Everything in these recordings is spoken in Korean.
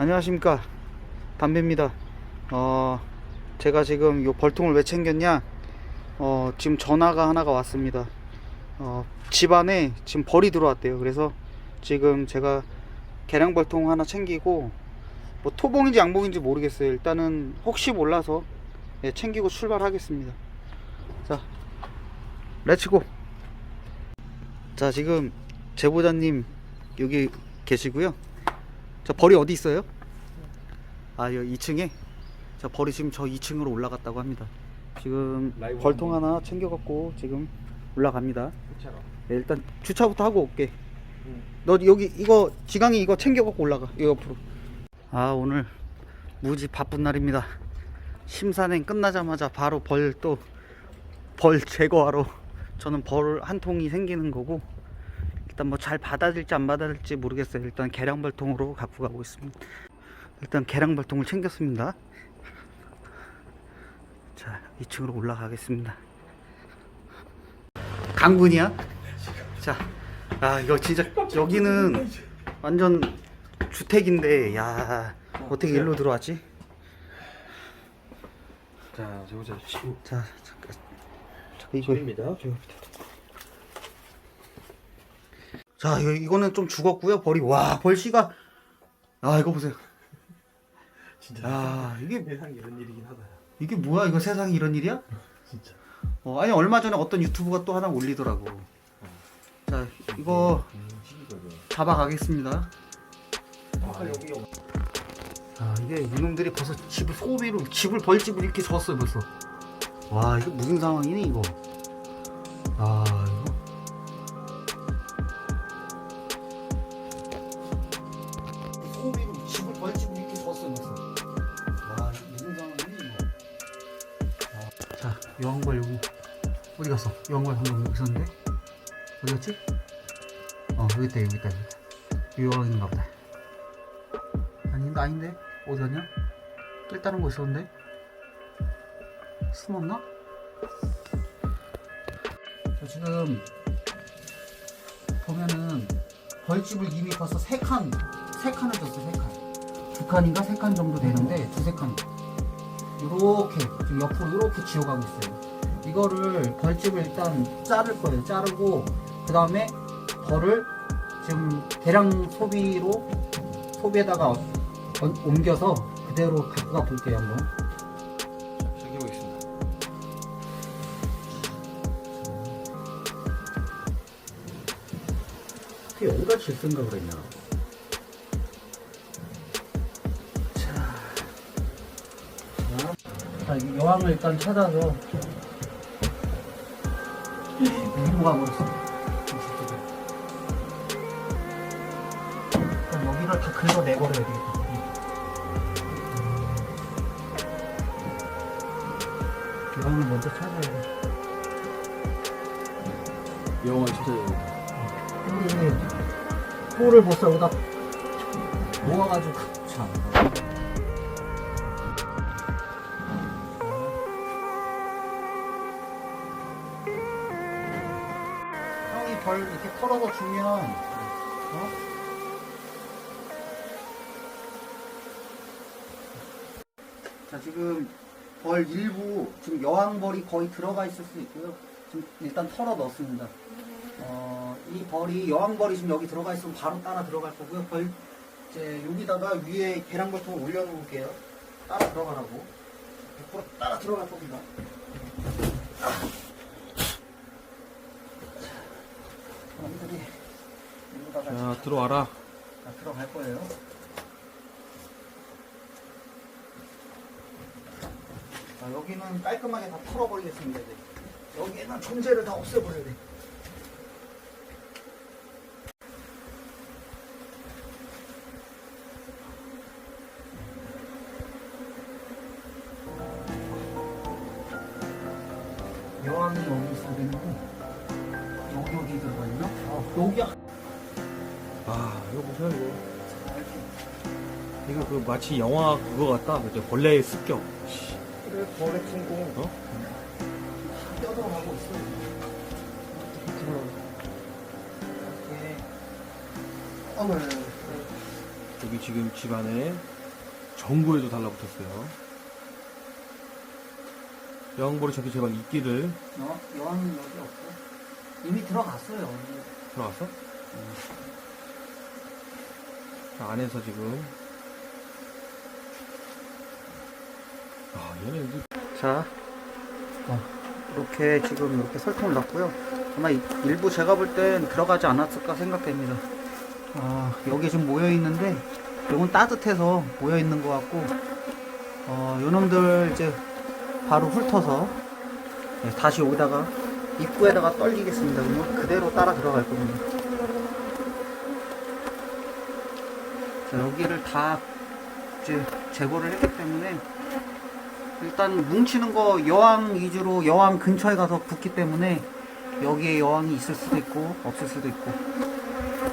안녕하십니까. 담배입니다. 어 제가 지금 요 벌통을 왜 챙겼냐? 어 지금 전화가 하나가 왔습니다. 어 집안에 지금 벌이 들어왔대요. 그래서 지금 제가 계량 벌통 하나 챙기고 뭐 토봉인지 양봉인지 모르겠어요. 일단은 혹시 몰라서 예, 챙기고 출발하겠습니다. 자 렛츠고 자 지금 제보자님 여기 계시고요 저 벌이 어디 있어요? 아 여기 2층에 자 벌이 지금 저 2층으로 올라갔다고 합니다 지금 벌통. 하나 챙겨갖고 지금 올라갑니다. 네, 일단 주차부터 하고 올게 응. 너 여기 이거 지강이 이거 챙겨갖고 올라가 이 옆으로 아 오늘 무지 바쁜 날입니다 심산행 끝나자마자 바로 벌 또 벌 제거하러 저는 벌 한 통이 생기는 거고 일단 뭐 잘 받아들일지 안 받아들일지 모르겠어요 일단 계량벌통으로 갖고 가고 있습니다 일단 계량벌통을 챙겼습니다 자 2층으로 올라가겠습니다 강군이야? 자, 아 이거 진짜 여기는 완전 주택인데 야 어떻게 일로 들어왔지? 자, 제보자 집. 자, 잠깐, 잠깐 이거 집입니다. 자이 거 이거 는 좀 죽었고요 벌이 와 벌씨가 아 이거 보세요 진짜. 아 이게 세상 이런 일이긴 하다. 이게 뭐야 이거 세상에 이런 일이야? 진짜. 어, 아니 얼마 전에 어떤 유튜브가 또 하나 올리더라고 자 이거 음. 잡아가겠습니다 아, 여기 아 이게 이놈들이 벌써 집을 소비로 집을 벌집을 이렇게 줬어요 벌써 와 이거 무슨 상황이니 이거 아 벌집을 이렇게 줬어요 벌써 와 이거 아, 자 여왕벌 여기 어디 갔어? 여왕벌 방금 여기 있었는데? 어디 갔지? 어 여기 있다 여기 있다 여기. 있다 여왕인가 보다. 아닌데 아닌데? 어디 갔냐? 뜰다는 거 있었는데? 숨었나? 저 지금 보면은 벌집을 이미 벌써 세 칸, 세 칸을 줬어 세 칸. 두 칸인가 세 칸 정도 되는데 두세 칸. 요렇게 지금 옆으로 요렇게 지어가고 있어요. 이거를 벌집을 일단 자를 거예요. 자르고 그 다음에 벌을 지금 대량 소비로 소비에다가 얹- 옮겨서 그대로 갖고 가 볼게요 한번. 자, 시작해보겠습니다. 그 여기다 질 생각을 했냐? 여왕을 일단 찾아서 위로 가버렸어. 일단 여기를 다 긁어내버려야 되겠다. 여왕을 먼저 찾아야 돼. 영화 진짜 여기 뿔을 벌써 여기다 모아가지고 참. 벌 이렇게 털어서 주면 어? 자 지금 벌 일부 지금 여왕벌이 거의 들어가 있을 수 있고요. 지금 일단 털어 넣습니다. 어, 이 벌이 여왕벌이 지금 여기 들어가 있으면 바로 따라 들어갈 거고요. 벌 이제 여기다가 위에 계량벌통을 올려놓을게요. 따라 들어가라고. 100% 따라 들어갈 겁니다. 사람들이 여기다가 자, 들어와라. 다 들어갈 거예요. 자, 여기는 깔끔하게 다 털어버리겠습니다. 여기에는 존재를 다 없애버려야 돼. 아, 이거 보세요, 이거. 이거 그 마치 영화 그거 같다. 그죠? 벌레의 습격. 씨. 그래 벌에 성공. 어? 뼈들어가고 있어. 이렇게. 어머. 여기 지금 집안에 전구에도 달라붙었어요. 여왕벌이 저기 제발 있기를 어? 여왕은 여기 없어. 이미 들어갔어요. 들어왔어? 자, 안에서 지금 아 얘는 이제 자, 어, 이렇게 지금 이렇게 설탕을 넣고요. 아마 이- 일부 제가 볼 땐 들어가지 않았을까 생각됩니다. 아, 여기 지금 모여 있는데, 이건 따뜻해서 모여 있는 것 같고, 어, 요놈들 이제 바로 훑어서 네, 다시 여기다가 입구에다가 떨리겠습니다. 그러면 그대로 따라 들어갈 겁니다. 여기를 다 이제 제거를 했기 때문에 일단 뭉치는 거 여왕 위주로 여왕 근처에 가서 붙기 때문에 여기에 여왕이 있을 수도 있고 없을 수도 있고.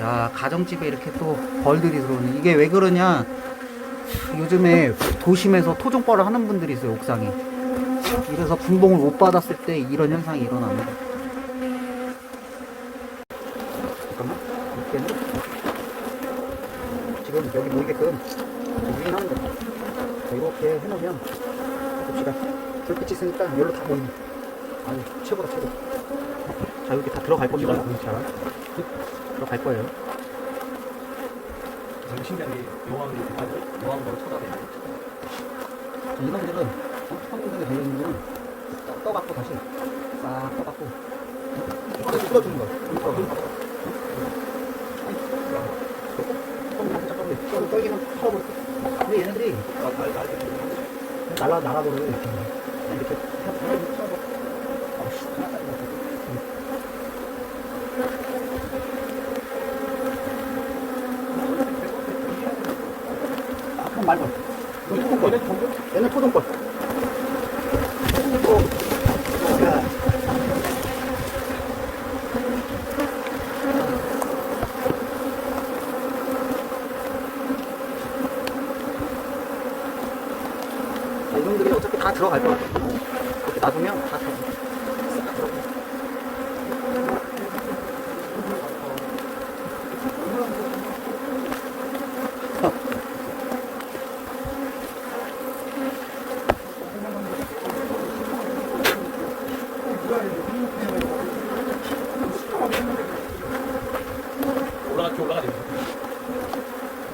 야 가정집에 이렇게 또 벌들이 들어오네. 이게 왜 그러냐? 요즘에 도심에서 토종벌을 하는 분들이 있어요 옥상에. 이래서 분봉을 못 받았을 때 이런 현상이 일어납니다 잠깐만 이렇게 했나? 지금 여기 모이게끔 유인하는 거야 자, 이렇게 해놓으면 봅시다. 불빛이 있으니까 여기로 다 보이네. 아유, 최고다, 최고. 자, 여기 다 들어갈 겁니다. 자, 들어갈 거예요. 되게 신기한 게 여왕이 쳐다보는 자, 이놈들은, 어? 황금색에 달려있는 거는 떠- 떠갖고 다시 싹 떠갖고 이렇게 풀어주는 거야. 이렇게 떠- 어? 잠깐만, 좀 떨기는 털어볼게. 근데 얘네들이 날라, 날아버려. 이렇게. 그럼 말고. 이거 토종벌. 얘는 토종벌. 이놈들이 어차피 다 들어갈 거야. 이렇게 놔두면 다 들어가. 싹 들어가. 올라가 올라가 돼.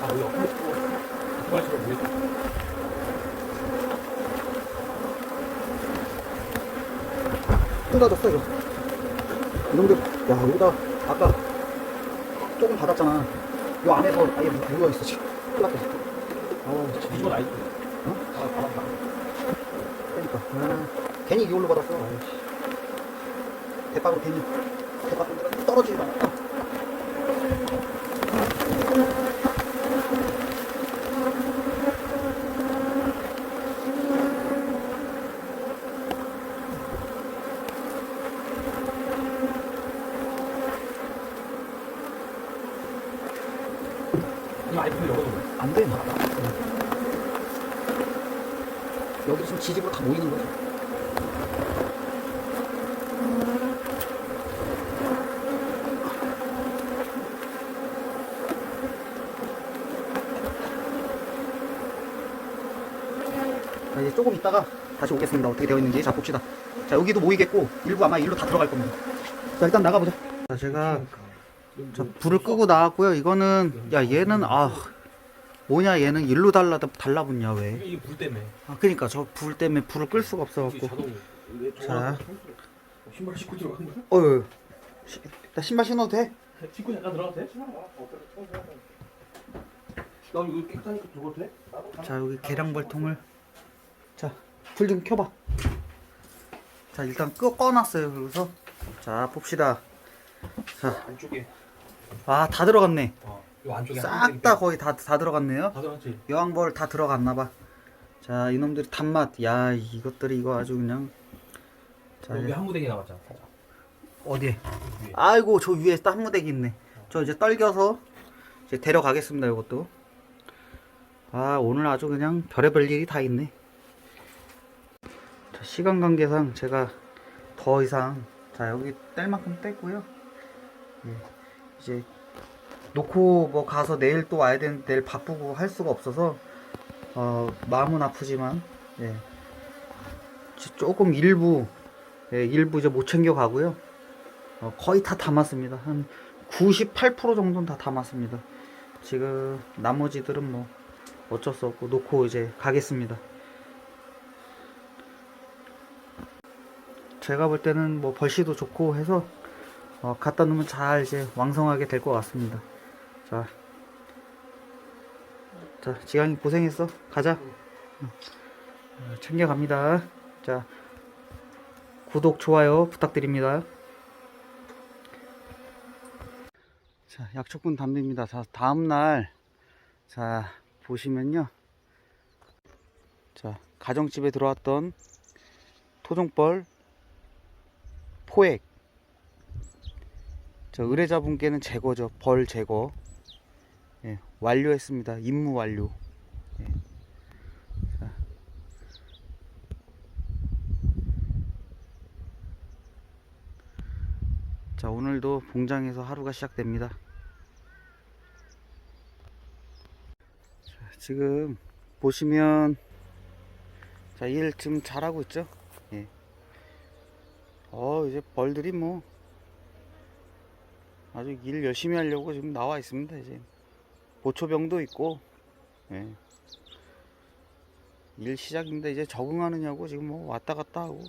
아 여기 없네. 들어갈수록 위에 쏟아졌어 이거 이놈들 야 여기다 아까 조금 받았잖아. 이 안에서 아예 누워 있어. 지금 큰일 났다 어우 참 이건 아니지. 어? 아, 나. 그러니까. 아, 괜히 이걸로 받았어. 아이씨. 대박으로 괜히. 대박으로 떨어지지도 않았다 이 아이폰이 열어도 안돼 여기 지금 지집으로 다 모이는 거지 자 이제 조금 있다가 다시 오겠습니다. 어떻게 되어 있는지. 자 봅시다. 자 여기도 모이겠고 일부 아마 일로 다 들어갈 겁니다. 자 일단 나가보자. 자 제가 자 불을 끄고 나왔고요. 이거는 야 얘는 아 뭐냐 얘는 일로 달라 달라붙냐 왜 이게 불 때문에. 아, 그니까 저 불 때문에 불을 끌 수가 이게 없어갖고. 자동. 자. 신발 신고 들어간 거야? 어휴. 시- 나 신발 신어도 돼? 신고 잠깐 들어가도 돼? 나 이거 깨끗하니까 들어가도 돼? 자, 여기 계량벌통을. 자, 불 좀 켜봐. 자, 일단 끄, 꺼놨어요. 그래서. 자, 봅시다. 자, 안쪽에. 아, 다 들어갔네. 어. 이 안쪽에 싹 다 거의 다, 다 들어갔네요. 다 들어갔지. 여왕벌 다 들어갔나봐. 자, 이놈들이 단맛. 야, 이것들이 이거 아주 그냥. 자, 여기 한 무대기 남았잖아. 어디에? 위에. 아이고 저 위에 또 한무대기 있네 저 이제 떨겨서 이제 데려가겠습니다 이것도 아 오늘 아주 그냥 별의별 일이 다 있네 자, 시간 관계상 제가 더 이상 자 여기 뗄 만큼 뗐고요 예, 이제 놓고 뭐 가서 내일 또 와야 되는데 내일 바쁘고 할 수가 없어서 어, 마음은 아프지만 예. 지- 조금 일부 예, 일부 이제 못 챙겨 가고요. 어, 거의 다 담았습니다. 한 98% 정도는 다 담았습니다. 지금 나머지들은 뭐 어쩔 수 없고 놓고 이제 가겠습니다. 제가 볼 때는 뭐 벌시도 좋고 해서 어, 갖다 놓으면 잘 이제 왕성하게 될 것 같습니다. 자, 자 지강이 고생했어. 가자. 응. 어, 챙겨갑니다. 자, 구독 좋아요 부탁드립니다. 자, 약초꾼 담배입니다. 자, 다음 날, 자, 보시면요. 자, 가정집에 들어왔던 토종벌, 포획. 자, 의뢰자분께는 제거죠. 벌 제거. 예, 완료했습니다. 임무 완료. 예. 자. 자, 오늘도 봉장에서 하루가 시작됩니다. 자, 지금 보시면 자, 일 지금 잘하고 있죠? 예. 어, 이제 벌들이 뭐 아주 일 열심히 하려고 지금 나와 있습니다, 이제. 보초병도 있고. 예. 일 시작인데 이제 적응하느냐고 지금 뭐 왔다 갔다 하고.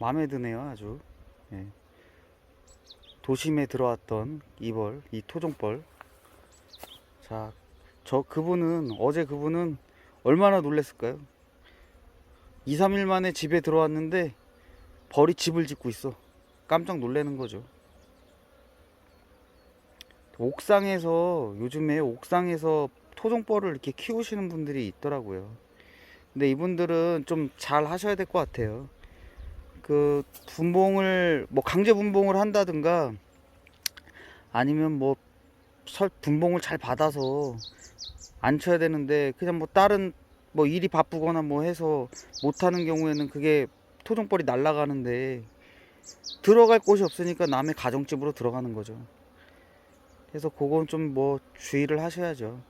마음에 드네요, 아주. 예. 도심에 들어왔던 이벌, 이 토종벌. 자, 저 그분은, 어제 그분은 얼마나 놀랬을까요? 2, 3일 만에 집에 들어왔는데 벌이 집을 짓고 있어. 깜짝 놀라는 거죠. 옥상에서, 요즘에 옥상에서 토종벌을 이렇게 키우시는 분들이 있더라고요. 근데 이분들은 좀 잘 하셔야 될 것 같아요. 그 분봉을 뭐 강제 분봉을 한다든가 아니면 뭐 설 분봉을 잘 받아서 안 쳐야 되는데 그냥 뭐 다른 뭐 일이 바쁘거나 뭐 해서 못 하는 경우에는 그게 토종벌이 날아가는데 들어갈 곳이 없으니까 남의 가정집으로 들어가는 거죠. 그래서 그건 좀 뭐 주의를 하셔야죠.